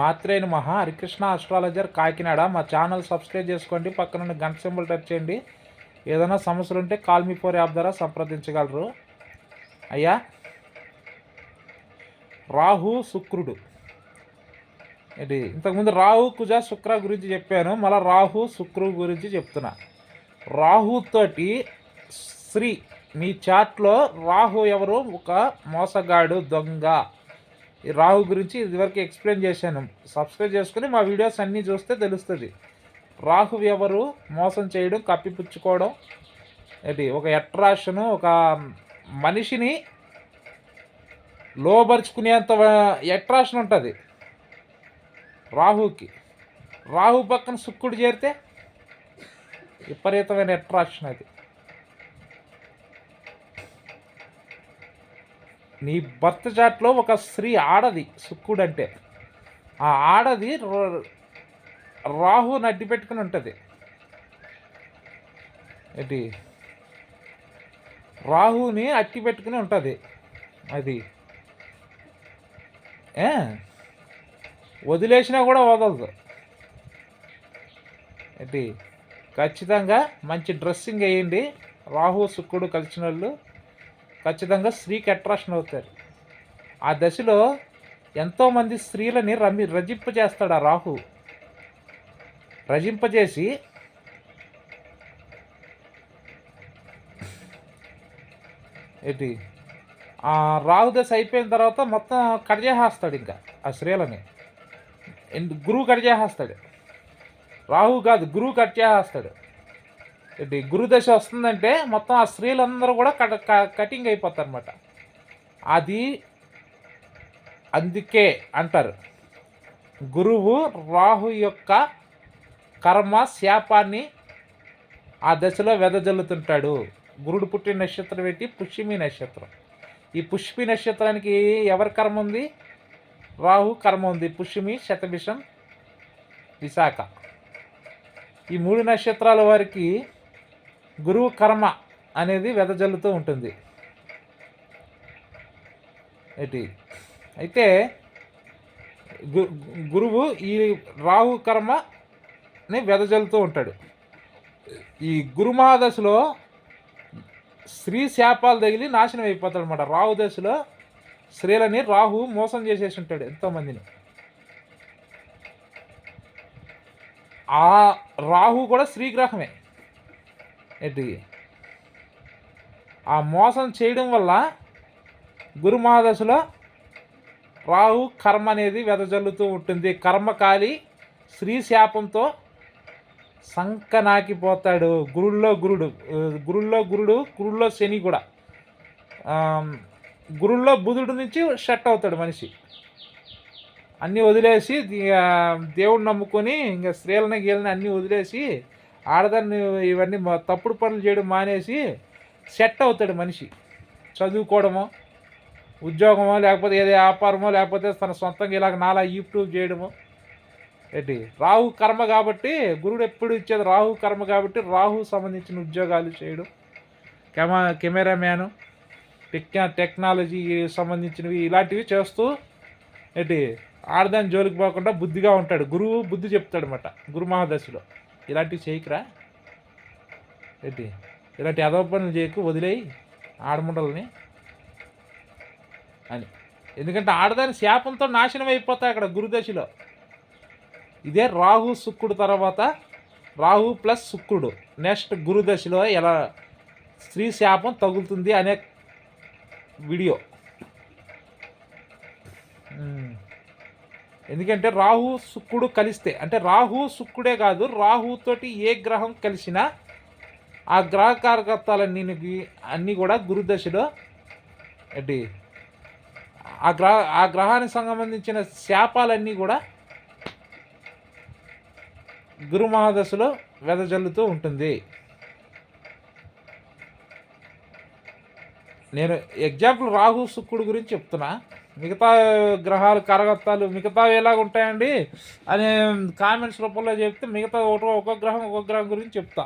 మాత్రేని మహా. హరికృష్ణ ఆస్ట్రాలజర్ కాకినాడ. మా channel subscribe చేసుకోండి. పక్కన గంట సింబల్ టచ్ చేయండి. ఏదైనా సమస్యలు ఉంటే కాల్ మీ ఫోర్ యాప్ ద్వారా సంప్రదించగలరు. అయ్యా. రాహు శుక్రుడు. ఇది ఇంతకుముందు రాహు కుజ శుక్ర గురించి చెప్పాను. మళ్ళీ రాహు శుక్రుడు గురించి చెప్తున్నా. రాహుతోటి శ్రీ. మీ చాట్లో రాహు ఎవరు? ఒక మోసగాడు దొంగ. రాహు గురించి ఇదివరకు ఎక్స్ప్లెయిన్ చేశాను. సబ్స్క్రైబ్ చేసుకుని మా వీడియోస్ అన్నీ చూస్తే తెలుస్తుంది. రాహు ఎవరు మోసం చేయడం కప్పిపుచ్చుకోవడం ఏంటి ఒక అట్రాక్షను ఒక మనిషిని లోబరుచుకునేంత అట్రాక్షన్ ఉంటుంది. రాహుకి. రాహు పక్కన శుక్రుడు చేరితే విపరీతమైన అట్రాక్షన్ అది. నీ భర్త చాట్లో ఒక స్త్రీ ఆడది శుక్రుడు అంటే ఆ ఆడది రాహుని అడ్డు పెట్టుకుని ఉంటుంది. ఏంటి? రాహుని అట్టి పెట్టుకుని ఉంటుంది. అది. ఏ? వదిలేసినా కూడా వదలదు. ఏంటి? ఖచ్చితంగా మంచి డ్రెస్సింగ్ వేయండి. రాహు శుక్రుడు కలిసిన వాళ్ళు ఖచ్చితంగా స్త్రీకి అట్రాక్షన్ అవుతారు. ఆ దశలో ఎంతోమంది స్త్రీలని రమి రజింపజేస్తాడు ఆ రాహు. రజింపజేసి ఏంటి? ఆ రాహు దశ అయిపోయిన తర్వాత మొత్తం కడిచేసేస్తాడు ఇంకా ఆ స్త్రీలని. గురువు గురువు చేస్తాడు రాహు కాదు గురువు కట్ చేసేస్తాడు. గురుదశ వస్తుందంటే మొత్తం ఆ స్త్రీలందరూ కూడా కట క- కటింగ్ అయిపోతారు అనమాట అది అందుకే అంటారు. గురువు రాహు యొక్క కర్మ శాపాన్ని ఆ దశలో వెదజల్లుతుంటాడు. గురుడు పుట్టిన నక్షత్రం ఏంటి? పుష్యమి నక్షత్రం. ఈ పుష్పి నక్షత్రానికి ఎవరి కర్మ ఉంది? రాహు కర్మ ఉంది. పుష్యమి శతభిషం విశాఖ. ఈ మూడు నక్షత్రాల వారికి గురువు కర్మ అనేది వెదజల్లుతూ ఉంటుంది. ఏంటి? అయితే గు- గురువు ఈ రాహు కర్మని వెదజల్లుతూ ఉంటాడు. ఈ గురుమహాదశలో స్త్రీ శాపాలు తగిలి నాశనం అయిపోతాడు అనమాట రాహు దశలో స్త్రీలని రాహు మోసం చేసేసి ఉంటాడు ఎంతోమందిని ఆ రాహు కూడా శ్రీగ్రహమే ఏంటి? ఆ మోసం చేయడం వల్ల గురుమహాదశలో రాహు కర్మ అనేది వెదజల్లుతూ ఉంటుంది. కర్మకాలి స్త్రీ శాపంతో సంకనాకిపోతాడు. గురుల్లో గురుడు గురుల్లో గురుడు గురుల్లో శని కూడా. గురుల్లో బుధుడు నుంచి షట్ అవుతాడు మనిషి. అన్నీ వదిలేసి దేవుడు దేవుడిని నమ్ముకొని ఇంకా స్త్రీలని గీలని అన్నీ వదిలేసి ఆడదాన్ని ఇవన్నీ తప్పుడు పనులు చేయడం మానేసి సెట్ అవుతాడు మనిషి. చదువుకోవడమో ఉద్యోగమో లేకపోతే ఏదో వ్యాపారమో లేకపోతే తన సొంతంగా ఇలాగ నాలా యూట్యూబ్ చేయడమో. ఏంటి? రాహు కర్మ కాబట్టి గురుడు ఎప్పుడు ఇచ్చేది రాహు కర్మ కాబట్టి రాహు సంబంధించిన ఉద్యోగాలు చేయడం. కెమా కెమెరామ్యాను టెక్ టెక్నాలజీ సంబంధించినవి ఇలాంటివి చేస్తూ ఏంటి? ఆడదాని జోలికి పోకుండా బుద్ధిగా ఉంటాడు. గురువు బుద్ధి చెప్తాడు అనమాట గురు మహాదశలో. ఇలాంటివి చేయకురా. ఏంటి? ఇలాంటి అదవ పనులు చేయకు వదిలేయి ఆడముండలని. అని. ఎందుకంటే ఆడదాని శాపంతో నాశనం అయిపోతాయి అక్కడ గురుదశలో. ఇదే రాహు శుక్రుడు తర్వాత రాహు ప్లస్ శుక్రుడు. నెక్స్ట్ గురుదశలో ఎలా స్త్రీ శాపం తగులుతుంది అనే వీడియో. ఎందుకంటే రాహు శుక్రుడు కలిస్తే అంటే రాహు శుక్రుడే కాదు రాహుతోటి ఏ గ్రహం కలిసినా ఆ గ్రహ కారకత్వాలన్నీ అన్నీ కూడా గురుదశలో ఏంటి? ఆ గ్రహ ఆ గ్రహానికి సంబంధించిన శాపాలన్నీ కూడా గురు మహాదశలో వెదజల్లుతూ ఉంటుంది. నేను ఎగ్జాంపుల్ రాహు శుక్రుడు గురించి చెప్తున్నా. మిగతా గ్రహాలు కరగత్తాలు మిగతావి ఎలాగ ఉంటాయండి అని కామెంట్స్ రూపంలో చెప్తే మిగతా ఒక ఒక్కొక్క గ్రహం ఒక్కొక్క గ్రహం గురించి చెప్తా.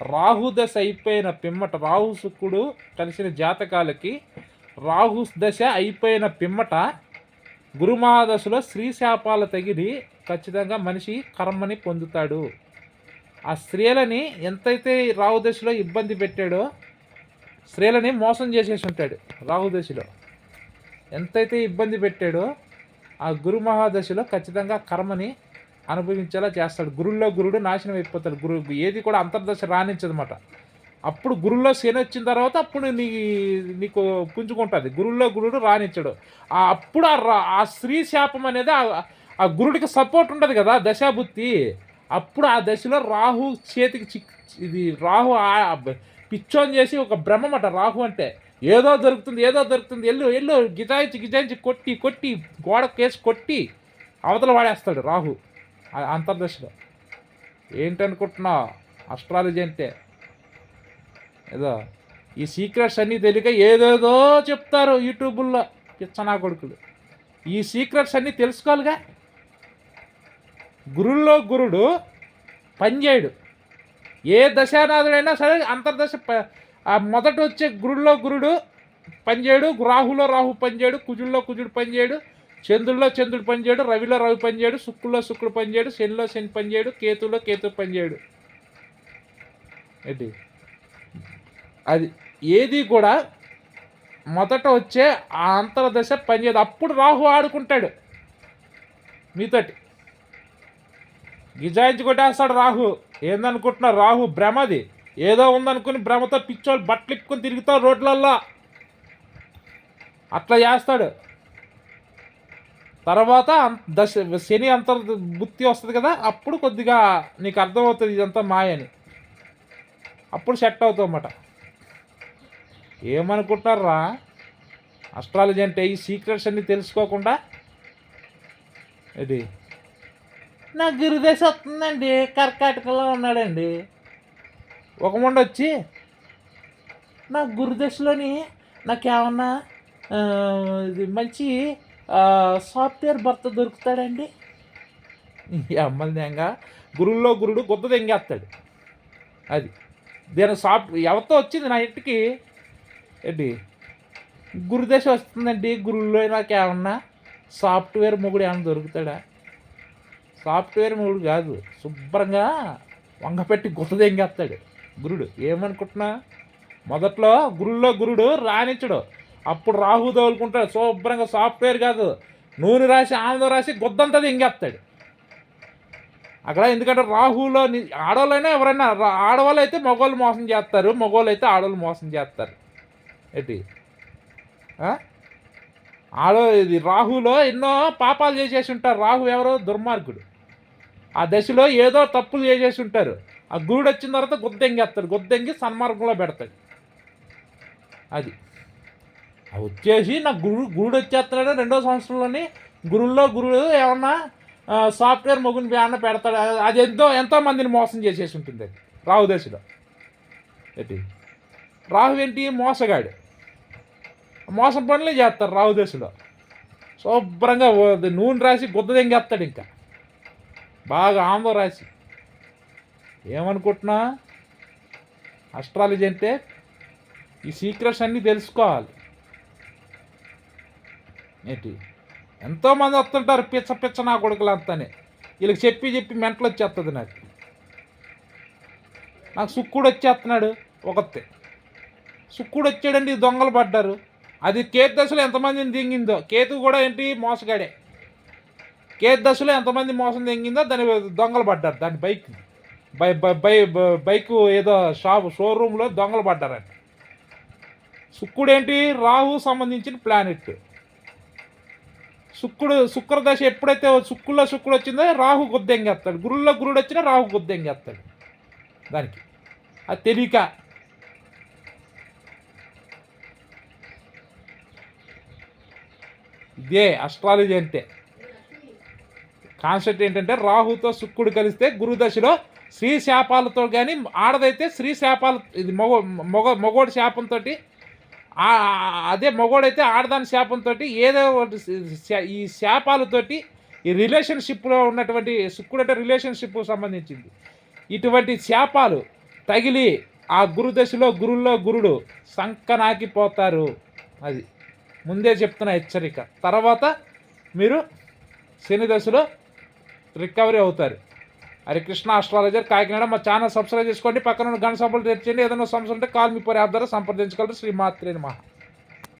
రాహు దశ అయిపోయిన పిమ్మట రాహు శుక్రుడు కలిసిన జాతకాలకి రాహు దశ అయిపోయిన పిమ్మట గురు మహాదశలో స్త్రీ శాపాలు తగిలి ఖచ్చితంగా మనిషి కర్మని పొందుతాడు. ఆ స్త్రీలని ఎంతైతే రాహు దశలో ఇబ్బంది పెట్టాడో స్త్రీలని మోసం చేసేసి ఉంటాడు రాహు దశలో. ఎంతైతే ఇబ్బంది పెట్టాడో ఆ గురు మహాదశలో ఖచ్చితంగా కర్మని అనుభవించేలా చేస్తాడు. గురుల్లో గురుడు నాశనం అయిపోతాడు. గురు ఏది కూడా అంతర్దశ రాణించదన్నమాట. అప్పుడు గురుల్లో శని వచ్చిన తర్వాత అప్పుడు నీ నీకు పుంజుకుంటుంది. గురుల్లో గురుడు రాణించడు. ఆ అప్పుడు ఆ రా- ఆ స్త్రీ శాపం అనేది ఆ- ఆ గురుడికి సపోర్ట్ ఉండదు కదా దశాబుద్ధి. అప్పుడు ఆ దశలో రాహు చేతికి చిక్ ఇది రాహు ఆ- పిచ్చోని చేసి ఒక బ్రహ్మమట. రాహు అంటే ఏదో దొరుకుతుంది ఏదో దొరుకుతుంది. ఎల్లు ఎల్లు గిజాయించి గిజాయించి కొట్టి కొట్టి గోడ కేసు కొట్టి అవతల వాడేస్తాడు రాహు అంతర్దశలో. ఏంటనుకుంటున్నావు అస్ట్రాలజీ అంటే ఏదో ఈ సీక్రెట్స్ అన్నీ తెలియక ఏదేదో చెప్తారు యూట్యూబుల్లో పిచ్చనా కొడుకులు. ఈ సీక్రెట్స్ అన్నీ తెలుసుకోవాలిగా. గురుల్లో గురుడు పనిచేయడు. ఏ దశానాథుడైనా సరే అంతర్దశ ప- ఆ మొదట వచ్చే గురుల్లో గురుడు పనిచేయడు రాహులో రాహు పనిచేయడు కుజుల్లో కుజుడు పనిచేయడు చంద్రుల్లో చంద్రుడు పనిచేయడు రవిలో రవి పనిచేయడు శుక్రుల్లో శుక్రుడు పనిచేయడు శనిలో శని పనిచేయడు కేతులో కేతు పనిచేయడు. ఏంటి? అది ఏది కూడా మొదట వచ్చే ఆ అంతర్దశ పనిచేయదు. అప్పుడు రాహు ఆడుకుంటాడు మీతోటి. గిజాయించి కొట్టేస్తాడు రాహు. ఏందనుకుంటున్నారు రాహు భ్రమది. ఏదో ఉందనుకుని భ్రమతో పిచ్చోళ్ళు బట్టలు ఇప్పుకొని తిరుగుతావు రోడ్లల్లో. అట్లా చేస్తాడు. తర్వాత దశ శని అంత బుద్ధి వస్తుంది కదా అప్పుడు కొద్దిగా నీకు అర్థమవుతుంది ఇదంతా మాయని అప్పుడు సెట్ అవుతావు అన్నమాట. ఏమనుకుంటున్నారా అస్ట్రాలజీ అంటే ఈ సీక్రెట్స్ అన్నీ తెలుసుకోకుండా. ఇది నా గురుదేశ వస్తుందండి కర్కాటకలో ఉన్నాడండి. ఒక ముండ వచ్చి నా గురుదశలోని నాకేమన్నా ఇది మంచి సాఫ్ట్వేర్ భర్త దొరుకుతాడండి? ఈ అమ్మల దెంగ గురుల్లో గురుడు గుద్ద దెంగేస్తాడు. అది. దీని సాఫ్ట్ ఎవరితో వచ్చింది నా ఇంటికి? ఏంటి? గురుదశ వస్తుందండి గురుల్లో నాకేమన్నా సాఫ్ట్వేర్ మొగుడు ఏమన్నా దొరుకుతాడా? సాఫ్ట్వేర్ మొగుడు కాదు శుభ్రంగా వంగపెట్టి గుద్ద దెంగేస్తాడు. గురుడు. ఏమనుకుంటున్నా? మొదట్లో గురుల్లో గురుడు రాణించడు. అప్పుడు రాహు తోలుకుంటాడు శుభ్రంగా సాఫ్ట్వేర్ కాదు. నూనె రాసి ఆనందం రాసి గుద్దంతా దెంగేస్తాడు. అక్కడ ఎందుకంటే రాహులో ఆడవాళ్ళైనా ఎవరైనా ఆడవాళ్ళు అయితే మగవాళ్ళు మోసం చేస్తారు. మగవాళ్ళు అయితే ఆడవాళ్ళు మోసం చేస్తారు. ఏంటి? ఆడ ఇది రాహులో ఎన్నో పాపాలు చేసేసి ఉంటారు. రాహు ఎవరో? దుర్మార్గుడు. ఆ దశలో ఏదో తప్పులు చేసేసి ఉంటారు. ఆ గురుడు వచ్చిన తర్వాత గుద్దెంగేస్తాడు. గుద్దెంగి సన్మార్గంలో పెడతాడు. అది. వచ్చేసి నా గురు గురుడు వచ్చేస్తున్నాడు. రెండో సంవత్సరంలోని గురుల్లో గురుడు ఏమన్నా సాఫ్ట్వేర్ మొగుని ఏమన్నా పెడతాడు? అది- ఎంతో ఎంతో మందిని మోసం చేసేసి ఉంటుంది అది. రాహుదేశుడు దశలో. ఏంటి? రాహు ఏంటి? మోసగాడు. మోసం పనులే చేస్తారు రాహుదేశుడు శుభ్రంగా నూనె రాసి గుద్ద దెంగేస్తాడు ఇంకా. బాగా ఆందో రాసి. ఏమనుకుంటున్నా? అస్ట్రాలజీ అంటే ఈ సీక్రెట్స్ అన్నీ తెలుసుకోవాలి. ఏంటి? ఎంతోమంది వస్తుంటారు పిచ్చ పిచ్చ నా కొడుకులు అంతానే. వీళ్ళకి చెప్పి చెప్పి మెంటలు వచ్చేస్తుంది నాకు. నాకు సుక్కుడు వచ్చేస్తున్నాడు ఒకతే. సుక్కుడు వచ్చాడండి దొంగలు పడ్డారు. అది కేతు దశలో ఎంతమందిని దింగిందో? కేతు కూడా ఏంటి? మోసగాడే. కేతు దశలో ఎంతమంది మోసం దింగిందో దాని దొంగలు పడ్డారు దాని బైక్ బై బై బై బైక్ ఏదో షాప్ షోరూంలో దొంగలు పడ్డారంట. శుక్కుడు ఏంటి రాహు సంబంధించిన ప్లానెట్ శుక్రుడు శుక్రదశ ఎప్పుడైతే శుక్కుల్లో శుక్రుడు వచ్చిందో రాహు గుద్దెంగేస్తాడు. గురుల్లో గురుడు వచ్చినా రాహు గుద్దెంగేస్తాడు. దానికి. అది తెలియక. ఇదే అస్ట్రాలజీ అంటే. కాన్సెప్ట్ ఏంటంటే రాహుతో శుక్రుడు కలిస్తే గురుదశలో స్త్రీ శాపాలతో కానీ ఆడదైతే స్త్రీ శాపాలు ఇది మొగ మొగ మొగోడి శాపంతో అదే మొగోడైతే ఆడదాని శాపంతో ఏదో ఒకటి ఈ శాపాలతోటి ఈ రిలేషన్షిప్లో ఉన్నటువంటి శుక్రుడు అంటే రిలేషన్షిప్ సంబంధించింది. ఇటువంటి శాపాలు తగిలి ఆ గురుదశలో గురుల్లో గురుడు సంకనాకిపోతారు అది ముందే చెప్తున్న హెచ్చరిక. తర్వాత మీరు శని దశలో రికవరీ అవుతారు. అరే కృష్ణ ఆస్ట్రాలజర్ కాకినాడ మా ఛానల్ సబ్స్క్రైబ్ చేసుకోండి. పక్కన ఉన్న గణ సభలు తెచ్చండి ఏదైనా సమస్య ఉంటే కాల్ మీ పరి ద్వారా సంప్రదించగలరు. శ్రీమాత్రేని మహా